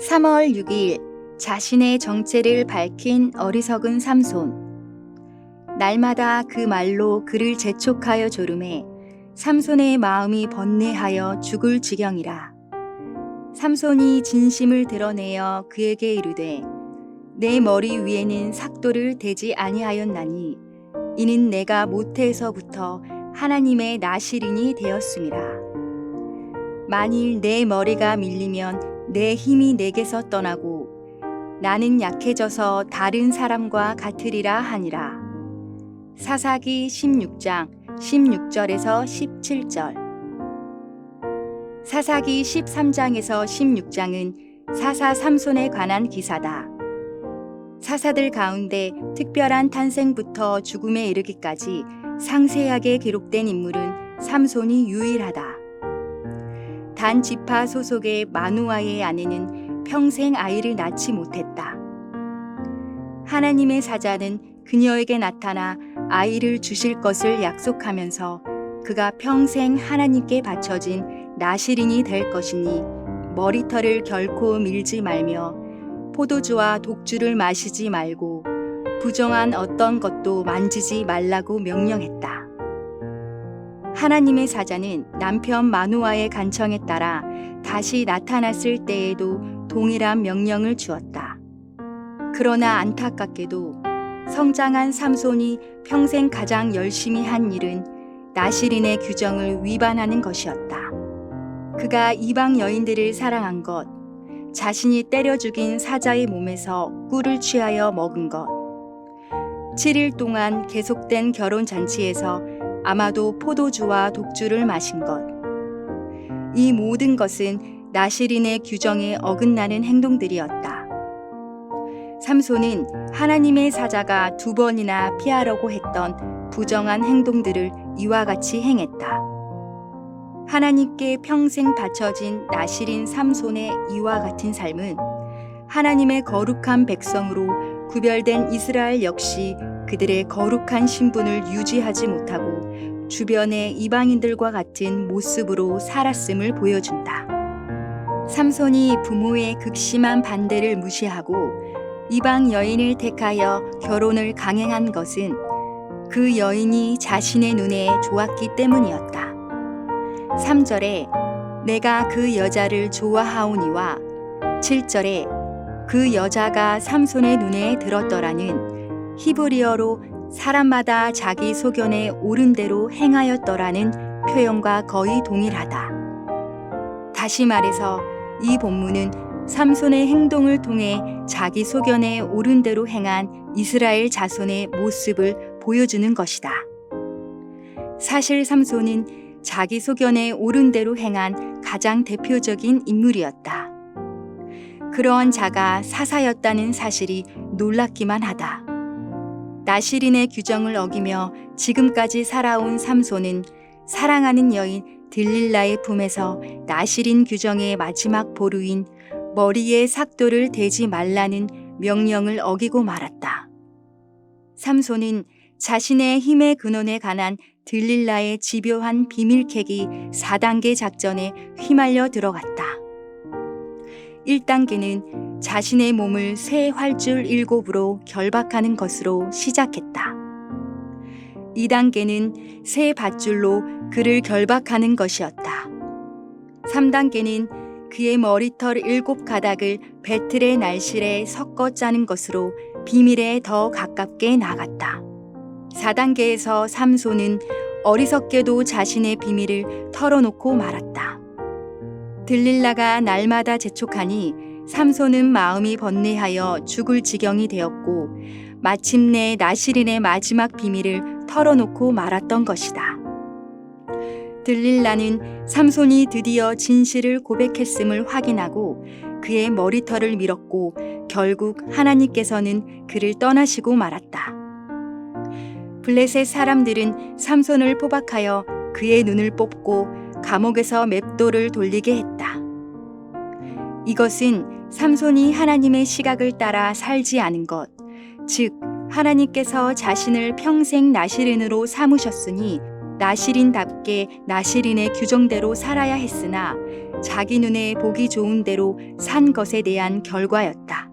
3월 6일 자신의 정체를 밝힌 어리석은 삼손. 날마다 그 말로 그를 재촉하여 조름해 삼손의 마음이 번뇌하여 죽을 지경이라. 삼손이 진심을 드러내어 그에게 이르되 내 머리 위에는 삭도를 대지 아니하였나니 이는 내가 모태에서부터 하나님의 나시린이 되었음이라. 만일 내 머리가 밀리면 내 힘이 내게서 떠나고 나는 약해져서 다른 사람과 같으리라 하니라. 사사기 16장 16절에서 17절. 사사기 13장에서 16장은 사사 삼손에 관한 기사다. 사사들 가운데 특별한 탄생부터 죽음에 이르기까지 상세하게 기록된 인물은 삼손이 유일하다. 단 지파 소속의 마누아의 아내는 평생 아이를 낳지 못했다. 하나님의 사자는 그녀에게 나타나 아이를 주실 것을 약속하면서 그가 평생 하나님께 바쳐진 나시린이 될 것이니 머리털을 결코 밀지 말며 포도주와 독주를 마시지 말고 부정한 어떤 것도 만지지 말라고 명령했다. 하나님의 사자는 남편 마누아의 간청에 따라 다시 나타났을 때에도 동일한 명령을 주었다. 그러나 안타깝게도 성장한 삼손이 평생 가장 열심히 한 일은 나시린의 규정을 위반하는 것이었다. 그가 이방 여인들을 사랑한 것, 자신이 때려 죽인 사자의 몸에서 꿀을 취하여 먹은 것, 7일 동안 계속된 결혼 잔치에서 아마도 포도주와 독주를 마신 것. 이 모든 것은 나시린의 규정에 어긋나는 행동들이었다. 삼손은 하나님의 사자가 두 번이나 피하려고 했던 부정한 행동들을 이와 같이 행했다. 하나님께 평생 바쳐진 나시린 삼손의 이와 같은 삶은 하나님의 거룩한 백성으로 구별된 이스라엘 역시 그들의 거룩한 신분을 유지하지 못하고 주변의 이방인들과 같은 모습으로 살았음을 보여준다. 삼손이 부모의 극심한 반대를 무시하고 이방 여인을 택하여 결혼을 강행한 것은 그 여인이 자신의 눈에 좋았기 때문이었다. 3절에 내가 그 여자를 좋아하오니와 7절에 그 여자가 삼손의 눈에 들었더라는 히브리어로 사람마다 자기 소견에 옳은 대로 행하였더라는 표현과 거의 동일하다. 다시 말해서 이 본문은 삼손의 행동을 통해 자기 소견에 옳은 대로 행한 이스라엘 자손의 모습을 보여주는 것이다. 사실 삼손은 자기 소견에 옳은 대로 행한 가장 대표적인 인물이었다. 그러한 자가 사사였다는 사실이 놀랍기만 하다. 나시린의 규정을 어기며 지금까지 살아온 삼손은 사랑하는 여인 딜릴라의 품에서 나시린 규정의 마지막 보루인 머리에 삭도를 대지 말라는 명령을 어기고 말았다. 삼손은 자신의 힘의 근원에 관한 들릴라의 집요한 비밀캐기 4단계 작전에 휘말려 들어갔다. 1단계는 자신의 몸을 새 활줄 일곱으로 결박하는 것으로 시작했다. 2단계는 새 밧줄로 그를 결박하는 것이었다. 3단계는 그의 머리털 일곱 가닥을 배틀의 날실에 섞어 짜는 것으로 비밀에 더 가깝게 나갔다. 4단계에서 삼손은 어리석게도 자신의 비밀을 털어놓고 말았다. 들릴라가 날마다 재촉하니 삼손은 마음이 번뇌하여 죽을 지경이 되었고 마침내 나시린의 마지막 비밀을 털어놓고 말았던 것이다. 들릴라는 삼손이 드디어 진실을 고백했음을 확인하고 그의 머리털을 밀었고 결국 하나님께서는 그를 떠나시고 말았다. 블레셋 사람들은 삼손을 포박하여 그의 눈을 뽑고 감옥에서 맵도를 돌리게 했다. 이것은 삼손이 하나님의 시각을 따라 살지 않은 것, 즉 하나님께서 자신을 평생 나시린으로 삼으셨으니 나시린답게 나시린의 규정대로 살아야 했으나 자기 눈에 보기 좋은 대로 산 것에 대한 결과였다.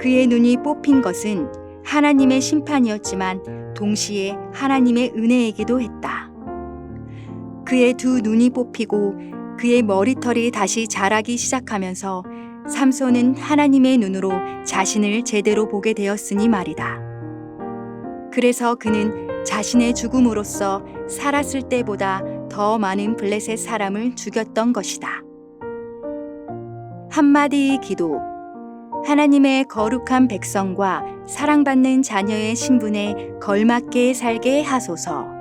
그의 눈이 뽑힌 것은 하나님의 심판이었지만 동시에 하나님의 은혜이기도 했다. 그의 두 눈이 뽑히고 그의 머리털이 다시 자라기 시작하면서 삼손은 하나님의 눈으로 자신을 제대로 보게 되었으니 말이다. 그래서 그는 자신의 죽음으로써 살았을 때보다 더 많은 블레셋 사람을 죽였던 것이다. 한마디 기도. 하나님의 거룩한 백성과 사랑받는 자녀의 신분에 걸맞게 살게 하소서.